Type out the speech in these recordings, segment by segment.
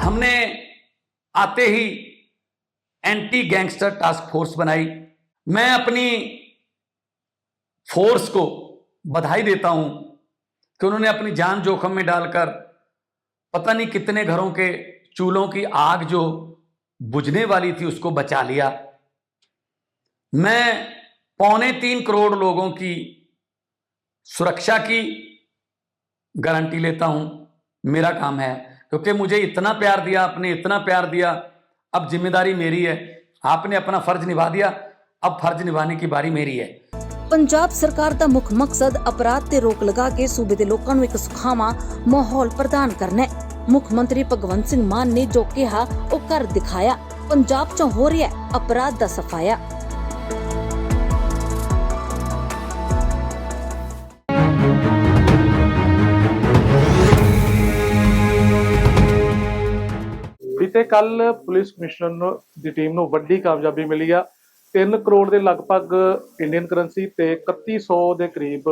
हमने आते ही एंटी गैंगस्टर टास्क फोर्स बनाई। मैं अपनी फोर्स को बधाई देता हूँ कि उन्होंने अपनी जान जोखिम में डालकर पता नहीं कितने घरों के चूल्हों की आग जो बुझने वाली थी उसको बचा लिया। मैं पौने तीन करोड़ लोगों की सुरक्षा की गारंटी लेता हूँ। मेरा काम है। क्योंकि मुझे इतना प्यार दिया आपने इतना प्यार दिया अब जिम्मेदारी मेरी है आपने अपना फर्ज निभा दिया अब फर्ज निभाने की बारी मेरी है ਪੰਜਾਬ ਸਰਕਾਰ ਦਾ ਮੁੱਖ ਮਕਸਦ ਅਪਰਾਧ ਤੇ ਰੋਕ ਲਗਾ ਕੇ ਸੂਬੇ ਦੇ ਲੋਕਾਂ ਨੂੰ ਇੱਕ ਸੁਖਾਵਾਂ ਮਾਹੌਲ ਪ੍ਰਦਾਨ ਕਰਨਾ ਹੈ ਮੁੱਖ ਮੰਤਰੀ ਭਗਵੰਤ ਸਿੰਘ ਮਾਨ ਨੇ ਜੋ ਕਿਹਾ ਉਹ ਕਰ ਦਿਖਾਇਆ ਪੰਜਾਬ 'ਚ ਹੋ ਰਿਹਾ ਹੈ ਅਪਰਾਧ ਦਾ ਸਫਾਇਆ ਬੀਤੇ ਕੱਲ ਪੁਲਿਸ ਕਮਿਸ਼ਨਰ ਨੂੰ- ਦੀ ਟੀਮ ਨੂੰ ਵੱਡੀ ਕਾਮਯਾਬੀ ਮਿਲੀ ਆ। 3 ਕਰੋੜ ਦੇ ਲਗਭਗ ਇੰਡੀਅਨ ਕਰੰਸੀ ਤੇ 3100 ਦੇ ਕਰੀਬ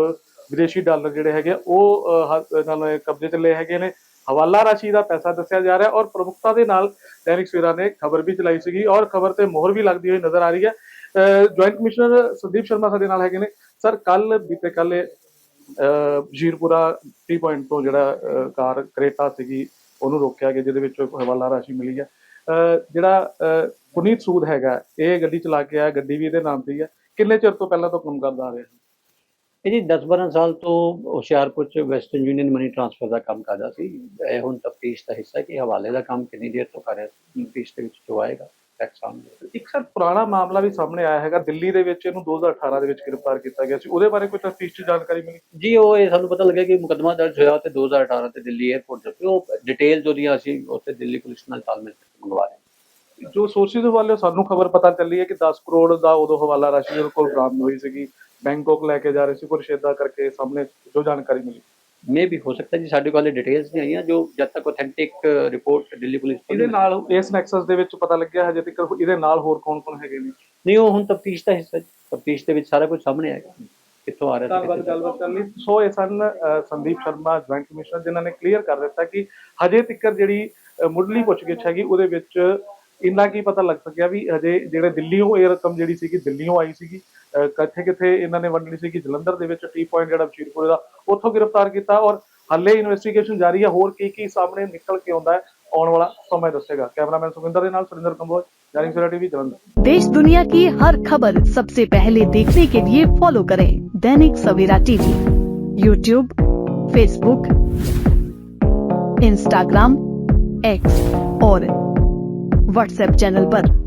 ਵਿਦੇਸ਼ੀ ਡਾਲਰ ਜਿਹੜੇ ਹੈਗੇ ਉਹ ਅਹ, ਨੇ ਕਬਜ਼ੇ 'ਚ ਲਏ ਹੈਗੇ ਨੇ। ਹਵਾਲਾ ਰਾਸ਼ੀ ਦਾ ਪੈਸਾ ਦੱਸਿਆ ਜਾ ਰਿਹਾ ਔਰ ਪ੍ਰਮੁਖਤਾ ਦੇ ਨਾਲ ਦੈਨਿਕ ਸਵੇਰਾ ਨੇ ਖਬਰ ਵੀ ਚਲਾਈ ਸੀਗੀ ਔਰ ਖਬਰ ਤੇ ਮੋਹਰ ਵੀ ਲੱਗਦੀ ਹੋਈ ਨਜ਼ਰ ਆ ਰਹੀ ਹੈ। ਜੁਆਇੰਟ ਕਮਿਸ਼ਨਰ ਸੰਦੀਪ ਸ਼ਰਮਾ ਸਾਡੇ ਨਾਲ ਹੈਗੇ ਨੇ। ਸਰ ਕੱਲ ਬੀਤੇ ਕੱਲ ਜੀਰਪੁਰਾ ਟੀ ਪੁਆਇੰਟ ਤੋਂ ਜਿਹੜਾ ਕਾਰ ਕਰੇਟਾ ਸੀਗੀ ਉਹਨੂੰ ਰੋਕਿਆ ਗਿਆ ਜਿਹਦੇ ਵਿੱਚ ਹਵਾਲਾ ਰਾਸ਼ੀ ਮਿਲੀ ਹੈ ਜਿਹੜਾ ਪੁਨੀਤ ਸੂਦ ਹੈਗਾ, ਇਹ ਗੱਡੀ ਚਲਾ ਕੇ ਆਇਆ, ਗੱਡੀ ਵੀ ਇਹਦੇ ਨਾਮ ਤੇ ਹੀ ਹੈ ਕਿੰਨੇ ਚਿਰ ਤੋਂ ਪਹਿਲਾਂ ਤੋਂ ਕੰਮ ਕਰਦਾ ਆ ਰਿਹਾ? ਇਹ ਜੀ 10-12 ਸਾਲ ਤੋਂ ਹੁਸ਼ਿਆਰਪੁਰ ਚ ਵੈਸਟਰਨ ਯੂਨੀਅਨ ਮਨੀ ਟ੍ਰਾਂਸਫਰ ਦਾ ਕੰਮ ਕਰਦਾ ਸੀ। ਇਹ ਹੁਣ ਤਫਤੀਸ਼ ਦਾ ਹਿੱਸਾ ਕਿ ਹਵਾਲੇ ਦਾ ਕੰਮ ਕਿੰਨੀ ਦੇਰ ਤੋਂ ਕਰ ਰਿਹਾ ਸੀ, ਤਫਤੀਸ਼ ਦੇ ਵਿੱਚ ਜੋ ਆਏਗਾ। ਟੈਕਸ ਸਾਹਮਣੇ ਇੱਕ ਸਰ ਪੁਰਾਣਾ ਮਾਮਲਾ ਵੀ ਸਾਹਮਣੇ ਆਇਆ ਹੈਗਾ ਦਿੱਲੀ ਦੇ ਵਿੱਚ ਇਹਨੂੰ 2018 ਦੇ ਵਿੱਚ ਗ੍ਰਿਫਤਾਰ ਕੀਤਾ ਗਿਆ ਸੀ। ਉਹਦੇ ਬਾਰੇ ਕੋਈ ਤਫਤੀਸ਼ ਚ ਜਾਣਕਾਰੀ ਮਿਲੀ? ਜੀ ਉਹ ਇਹ ਸਾਨੂੰ ਪਤਾ ਲੱਗਿਆ ਕਿ ਮੁਕੱਦਮਾ ਦਰਜ ਹੋਇਆ ਤੇ 2018 ਤੇ ਦਿੱਲੀ 에ਅਰਪੋਰਟ ਤੇ ਉਹ ਡਿਟੇਲ ਉਹਦੀਆਂ ਅਸੀਂ ਉੱਥੇ ਦਿੱਲੀ ਪੁਲਿਸ ਨਾਲ ਤਾਲਮੇਲ ਕਰਕੇ ਮੰਗਵਾ ਰਹੇ ਜੋ ਸੋਰਸਿਸ ਵਾਲੇ ਸਾਨੂੰ ਖਬਰ ਪਤਾ ਚੱਲੀ ਹੈ ਕਿ 10 ਕਰੋੜ ਦਾ ਉਦੋਂ ਹਵਾਲਾ ਰਾਸ਼ੀ ਉਹਦੇ ਕੋਲ ਬਰਾਮਦ ਹੋਈ ਸੀਗੀ। ਬੈਂਕਾਕ ਲੈ ਕੇ ਜਾ ਰਹੇ ਸੀ ਕੁਰਸ਼ੇਦਾ ਕਰਕੇ ਸਾਹਮਣੇ ਜੋ ਜਾਣਕਾਰੀ ਮਿਲੀ। ਮੇ ਵੀ ਹੋ ਸਕਦਾ ਜੀ ਸਾਡੇ ਕੋਲ ਡਿਟੇਲਸ ਨਹੀਂ ਆਈਆਂ ਜੋ ਜਦ ਤੱਕ ਆਥੈਂਟਿਕ ਰਿਪੋਰਟ ਦਿੱਲੀ ਪੁਲਿਸ ਤੋਂ ਇਹਦੇ ਨਾਲ ਇਸ ਨੈਕਸਸ ਦੇ ਵਿੱਚ ਪਤਾ ਲੱਗਿਆ ਹਜੇ ਤੱਕ ਇਹਦੇ ਨਾਲ ਹੋਰ ਕੌਣ-ਕੌਣ ਹੈਗੇ ਨੇ? ਨਹੀਂ ਉਹ ਹੁਣ ਤਫਤੀਸ਼ ਦਾ ਹਿੱਸਾ ਤਫਤੀਸ਼ ਦੇ ਵਿੱਚ ਸਾਰਾ ਕੁਝ ਸਾਹਮਣੇ ਆਏਗਾ ਕਿੱਥੋਂ ਆ ਰਿਹਾ ਸੀ ਰਿਹਾ। ਗੱਲਬਾਤ ਲਈ ਸੋ ਇਹ ਸਨ ਸੰਦੀਪ ਸ਼ਰਮਾ ਜੁਆਇੰਟ ਕਮਿਸ਼ਨਰ ਜਿਨ੍ਹਾਂ ਨੇ ਕਲੀਅਰ ਕਰ ਦਿੱਤਾ ਕਿ ਹਜੇ ਤੱਕ ਜਿਹੜੀ ਮੁੱਢਲੀ ਪੁੱਛਗਿੱਛ ਹੈਗੀ ਉਹਦੇ ਵਿੱਚ ਇੰਨਾ ਕੀ ਪਤਾ ਲੱਗ ਸਕਿਆ ਵੀ ਹਜੇ ਜਿਹੜੇ ਦਿੱਲੀੋਂ ਇਹ ਰਕਮ ਜਿਹੜੀ ਸੀਗੀ ਦਿੱਲੀੋਂ ਆਈ ਸੀਗੀ ਕਿੱਥੇ ਕਿੱਥੇ ਇਹਨਾਂ ਨੇ ਵੰਡਣੀ ਸੀਗੀ ਜਲੰਧਰ ਦੇ ਵਿੱਚ ਟੀ ਪੁਆਇੰਟ ਜਿਹੜਾ ਬਸ਼ੀਰਪੁਰੇ ਦਾ ਉੱਥੋਂ ਗ੍ਰਿਫਤਾਰ ਕੀਤਾ ਔਰ ਹਾਲੇ ਇਨਵੈਸਟੀਗੇਸ਼ਨ ਜਾਰੀ ਹੈ ਹੋਰ ਕੀ ਕੀ ਸਾਹਮਣੇ ਨਿਕਲ ਕੇ ਆਉਂਦਾ ਹੈ ਆਉਣ ਵਾਲਾ ਸਮਾਂ ਦੱਸੇਗਾ ਕੈਮਰਾਮੈਨ ਸੁਖਿੰਦਰ ਦੇ ਨਾਲ ਸੁਰਿੰਦਰ ਕੰਬੋਜ ਜਾਰਿੰਗ ਸਵੇਰਾ ਟੀਵੀ ਜਲੰਧਰ देश दुनिया की हर खबर सबसे पहले देखने के लिए फॉलो करें Dainik Savera TV YouTube Facebook Instagram X और व्हाट्सएप चैनल पर।